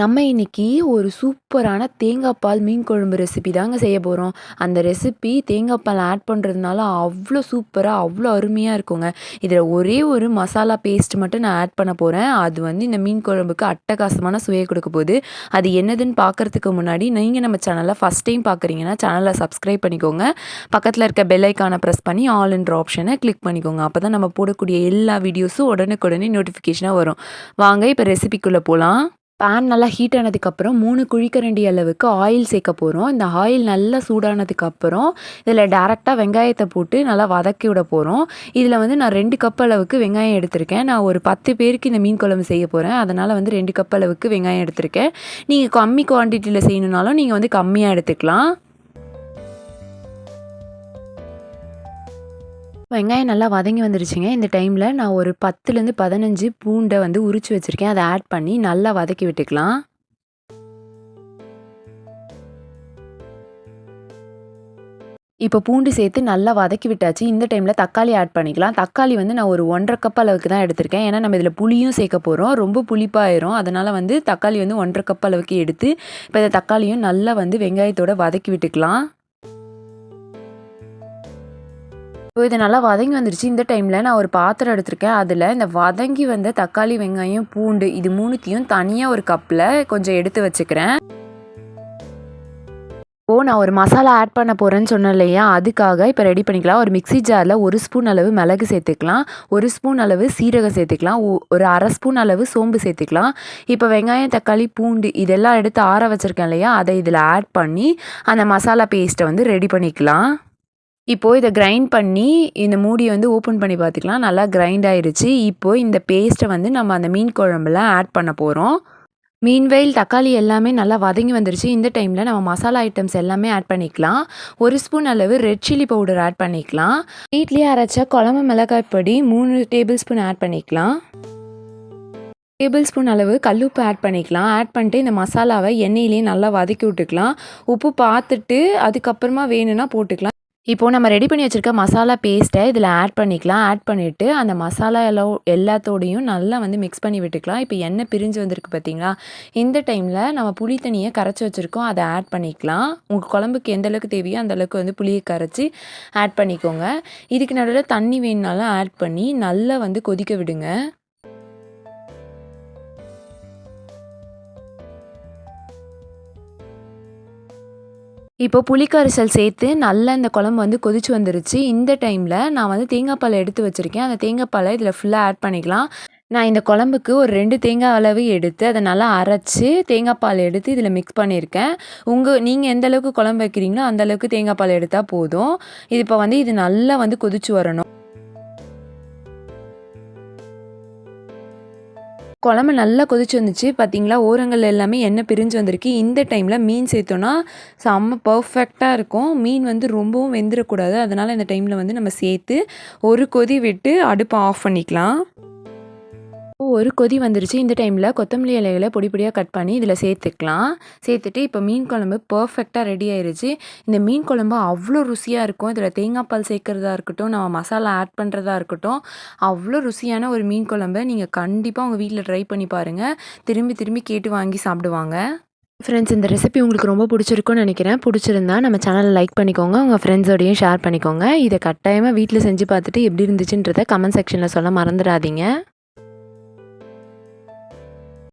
நம்ம இன்னைக்கு ஒரு சூப்பரான தேங்காய் பால் மீன் குழம்பு ரெசிபி தாங்க செய்ய போகிறோம் அந்த ரெசிபி தேங்காய் பால் ஆட் பண்ணுறதுனால அவ்வளோ சூப்பராக அவ்வளோ அருமையாக இருக்குங்க. இதில் ஒரே ஒரு மசாலா பேஸ்ட் மட்டும் நான் ஆட் பண்ண போகிறேன் அது வந்து இந்த மீன் குழம்புக்கு அட்டகாசமான சுவையை கொடுக்க போகுது. அது என்னதுன்னு பார்க்குறதுக்கு முன்னாடி நீங்கள் நம்ம சேனலை ஃபஸ்ட் டைம் பார்க்குறீங்கன்னா சேனலை சப்ஸ்கிரைப் பண்ணிக்கோங்க. பக்கத்தில் இருக்க பெல்லைக்கானை ப்ரெஸ் பண்ணி ஆல் என்ற ஆப்ஷனை கிளிக் பண்ணிக்கோங்க. அப்போ தான் நம்ம போடக்கூடிய எல்லா வீடியோஸும் உடனுக்குடனே நோட்டிஃபிகேஷனாக வரும். வாங்க இப்போ ரெசிபிக்குள்ளே போகலாம் பேன் நல்லா ஹீட் ஆனதுக்கப்புறம் மூணு குழிக்கரண்டி அளவுக்கு ஆயில் சேர்க்க போகிறோம் இந்த ஆயில் நல்லா சூடானதுக்கப்புறம் இதில் டேரெக்டாக வெங்காயத்தை போட்டு நல்லா வதக்கி விட போகிறோம் இதில் வந்து நான் ரெண்டு கப் அளவுக்கு வெங்காயம் எடுத்திருக்கேன். நான் ஒரு பத்து பேருக்கு இந்த மீன் குழம்பு செய்ய போகிறேன் அதனால் வந்து ரெண்டு கப் அளவுக்கு வெங்காயம் எடுத்திருக்கேன். நீங்கள் கம்மி குவான்டிட்டியில் செய்யணுன்னாலும் நீங்கள் வந்து கம்மியாக எடுத்துக்கலாம். வெங்காயம் நல்லா வதங்கி வந்துருச்சுங்க. இந்த டைமில் நான் ஒரு பத்துலேருந்து பதினஞ்சு பூண்டை வந்து உரிச்சு வச்சுருக்கேன். அதை ஆட் பண்ணி நல்லா வதக்கி விட்டுக்கலாம். இப்போ பூண்டு சேர்த்து நல்லா வதக்கி விட்டாச்சு. இந்த டைமில் தக்காளி ஆட் பண்ணிக்கலாம். தக்காளி வந்து நான் ஒரு ஒன்றரை கப் அளவுக்கு தான் எடுத்திருக்கேன். ஏன்னா நம்ம இதில் புளியும் சேர்க்க போகிறோம் ரொம்ப புளிப்பாயிரும். அதனால் வந்து தக்காளி வந்து ஒன்றரை கப் அளவுக்கு எடுத்து இப்போ இந்த தக்காளியும் நல்லா வந்து வெங்காயத்தோடு வதக்கி விட்டுக்கலாம். இப்போ இது நல்லா வதங்கி வந்துருச்சு. இந்த டைமில் நான் ஒரு பாத்திரம் எடுத்திருக்கேன். அதில் இந்த வதங்கி வந்த தக்காளி வெங்காயம் பூண்டு இது மூணுத்தையும் தனியாக ஒரு கப்பில் கொஞ்சம் எடுத்து வச்சுக்கிறேன். இப்போது நான் ஒரு மசாலா ஆட் பண்ண போகிறேன்னு சொன்னேன் இல்லையா? அதுக்காக இப்போ ரெடி பண்ணிக்கலாம். ஒரு மிக்சி ஜாரில் ஒரு ஸ்பூன் அளவு மிளகு சேர்த்துக்கலாம். ஒரு ஸ்பூன் அளவு சீரகம் சேர்த்துக்கலாம். ஒரு அரை ஸ்பூன் அளவு சோம்பு சேர்த்துக்கலாம். இப்போ வெங்காயம் தக்காளி பூண்டு இதெல்லாம் எடுத்து ஆற வச்சுருக்கேன் இல்லையா? அதை இதில் ஆட் பண்ணி அந்த மசாலா பேஸ்ட்டை வந்து ரெடி பண்ணிக்கலாம். இப்போது இதை கிரைண்ட் பண்ணி இந்த மூடியை வந்து ஓப்பன் பண்ணி பார்த்துக்கலாம் நல்லா கிரைண்ட் ஆயிடுச்சு இப்போது இந்த பேஸ்ட்டை வந்து நம்ம அந்த மீன் குழம்புல ஆட் பண்ண போகிறோம் மீன்வெயில் தக்காளி எல்லாமே நல்லா வதங்கி வந்துருச்சு. இந்த டைமில் நம்ம மசாலா ஐட்டம்ஸ் எல்லாமே ஆட் பண்ணிக்கலாம். ஒரு ஸ்பூன் அளவு ரெட் சில்லி பவுடர் ஆட் பண்ணிக்கலாம். வீட்லேயே அரைச்ச குழம்பு மிளகாய் பொடி மூணு டேபிள் ஸ்பூன் ஆட் பண்ணிக்கலாம். டேபிள் ஸ்பூன் அளவு கல்லுப்பு ஆட் பண்ணிக்கலாம். ஆட் பண்ணிட்டு இந்த மசாலாவை எண்ணெயிலேயே நல்லா வதக்கி விட்டுக்கலாம். உப்பு பார்த்துட்டு அதுக்கப்புறமா வேணும்னா போட்டுக்கலாம். இப்போது நம்ம ரெடி பண்ணி வச்சுருக்க மசாலா பேஸ்ட்டை இதில் ஆட் பண்ணிக்கலாம். ஆட் பண்ணிவிட்டு அந்த மசாலா எல்லாம் எல்லாத்தோடையும் நல்லா வந்து மிக்ஸ் பண்ணி விட்டுக்கலாம். இப்போ எண்ணெய் பிரிஞ்சு வந்திருக்கு பார்த்தீங்களா இந்த டைமில் நம்ம புளி தண்ணியை கரைச்சி வச்சுருக்கோம். அதை ஆட் பண்ணிக்கலாம். உங்கள் குழம்புக்கு எந்த அளவுக்கு தேவையோ அந்த அளவுக்கு வந்து புளியை கரைச்சி ஆட் பண்ணிக்கோங்க. இதுக்கு நடுவில் தண்ணி வேணுனாலும் ஆட் பண்ணி நல்லா வந்து கொதிக்க விடுங்க. இப்போ புளிக்கரைசல் சேர்த்து நல்லா இந்த குழம்பு வந்து கொதிச்சு வந்துருச்சு. இந்த டைமில் நான் வந்து தேங்காய் பால் எடுத்து வச்சுருக்கேன். அந்த தேங்காய் பாலை இதில் ஃபுல்லாக ஆட் பண்ணிக்கலாம். நான் இந்த குழம்புக்கு ஒரு ரெண்டு தேங்காய் அளவு எடுத்து அதை நல்லா அரைச்சி தேங்காய் பால் எடுத்து இதில் மிக்ஸ் பண்ணியிருக்கேன் உங்கள் நீங்கள் எந்த அளவுக்கு குழம்பு வைக்கிறீங்களோ அந்த அளவுக்கு தேங்காய் பால் எடுத்தால் போதும். இது இப்போ வந்து இது நல்லா வந்து கொதிச்சு வரணும். குழம்பு நல்லா கொதிச்சு வந்துச்சு. பார்த்தீங்களா ஓரங்கள் எல்லாமே எண்ணெய் பிரிஞ்சு வந்திருக்கு. இந்த டைமில் மீன் சேர்த்தோன்னா செம்ம பர்ஃபெக்டாக இருக்கும். மீன் வந்து ரொம்பவும் வெந்துடக்கூடாது அதனால் இந்த டைமில் வந்து நம்ம சேர்த்து ஒரு கொதி விட்டு அடுப்பை ஆஃப் பண்ணிக்கலாம். ஒரு கொதி வந்துருச்சு. இந்த டைமில் கொத்தமல்லி இலைகளை பொடி பொடியாக கட் பண்ணி இதில் சேர்த்துக்கலாம். சேர்த்துட்டு இப்போ மீன் குழம்பு பர்ஃபெக்டாக ரெடி ஆயிடுச்சு இந்த மீன் குழம்பு அவ்வளோ ருசியாக இருக்கும். இதில் தேங்காய் பால் சேர்க்குறதா இருக்கட்டும் நம்ம மசாலா ஆட் பண்ணுறதா இருக்கட்டும் அவ்வளோ ருசியான ஒரு மீன் குழம்பை. நீங்கள் கண்டிப்பாக உங்கள் வீட்டில் ட்ரை பண்ணி பாருங்கள் திரும்பி திரும்பி கேட்டு வாங்கி சாப்பிடுவாங்க. ஃப்ரெண்ட்ஸ் இந்த ரெசிபி உங்களுக்கு ரொம்ப பிடிச்சிருக்குன்னு நினைக்கிறேன். பிடிச்சிருந்தா நம்ம சேனலை லைக் பண்ணிக்கோங்க. உங்கள் ஃப்ரெண்ட்ஸோடையும் ஷேர் பண்ணிக்கோங்க. இதை கட்டாயமாக வீட்டில் செஞ்சு பார்த்துட்டு எப்படி இருந்துச்சுன்றதை கமெண்ட் செக்ஷனில் சொல்ல மறந்துடாதீங்க.